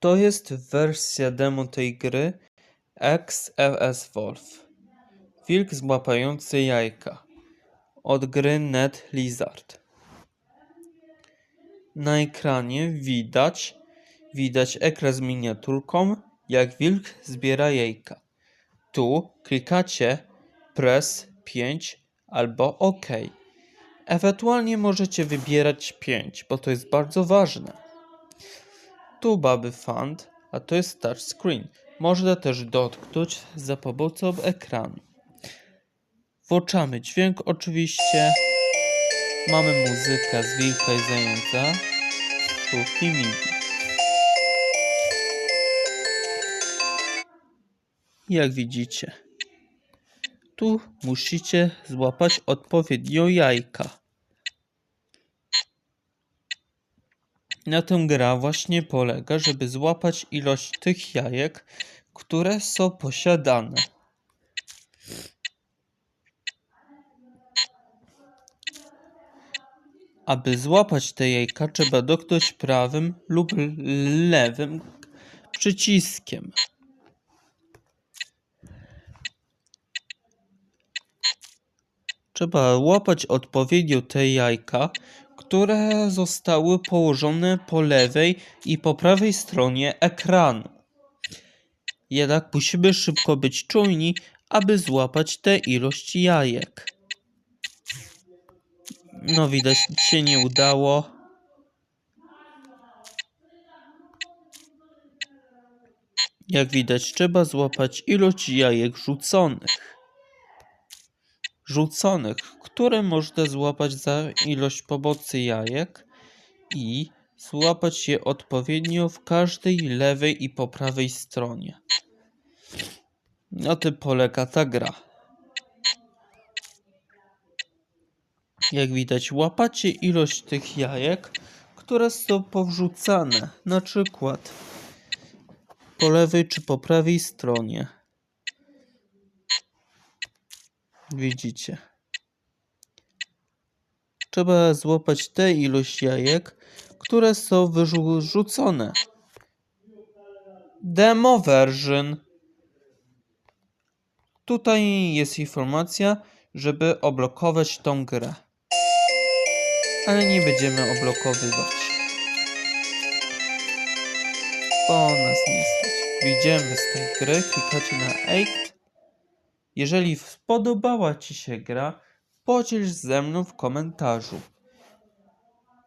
To jest wersja demo tej gry XFS Wolf. Wilk złapający jajka od gry Net Lizard. Na ekranie widać widać ekran z miniaturką, jak wilk zbiera jajka. Tu klikacie press 5 albo OK. Ewentualnie możecie wybierać 5, bo to jest bardzo ważne. Tu baby fund, a to jest touchscreen. Można też dotknąć za pomocą ekranu. Włączamy dźwięk oczywiście. Mamy muzykę z wilka i zająca. Słówki MIDI. Jak widzicie, tu musicie złapać odpowiednio jajka. Na tym gra właśnie polega, żeby złapać ilość tych jajek, które są posiadane. Aby złapać te jajka, trzeba dotknąć prawym lub lewym przyciskiem. Trzeba łapać odpowiednio te jajka, które zostały położone po lewej i po prawej stronie ekranu. Jednak musimy szybko być czujni, aby złapać tę ilość jajek. No widać, się nie udało. Jak widać, trzeba złapać ilość jajek rzuconych. Rzuconych, które można złapać za ilość pomocy jajek i złapać je odpowiednio w każdej lewej i po prawej stronie. Na tym polega ta gra. Jak widać, łapacie ilość tych jajek, które są powrzucane, na przykład po lewej czy po prawej stronie. Widzicie. Trzeba złapać tę ilość jajek, które są wyrzucone. Demo version. Tutaj jest informacja, żeby oblokować tą grę. Ale nie będziemy oblokowywać. Bo nas nie stać. Wyjdziemy z tej gry, klikacie na Act. Jeżeli spodobała Ci się gra, podziel ze mną w komentarzu.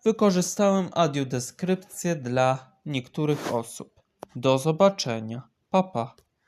Wykorzystałem audiodeskrypcję dla niektórych osób. Do zobaczenia. Pa, pa.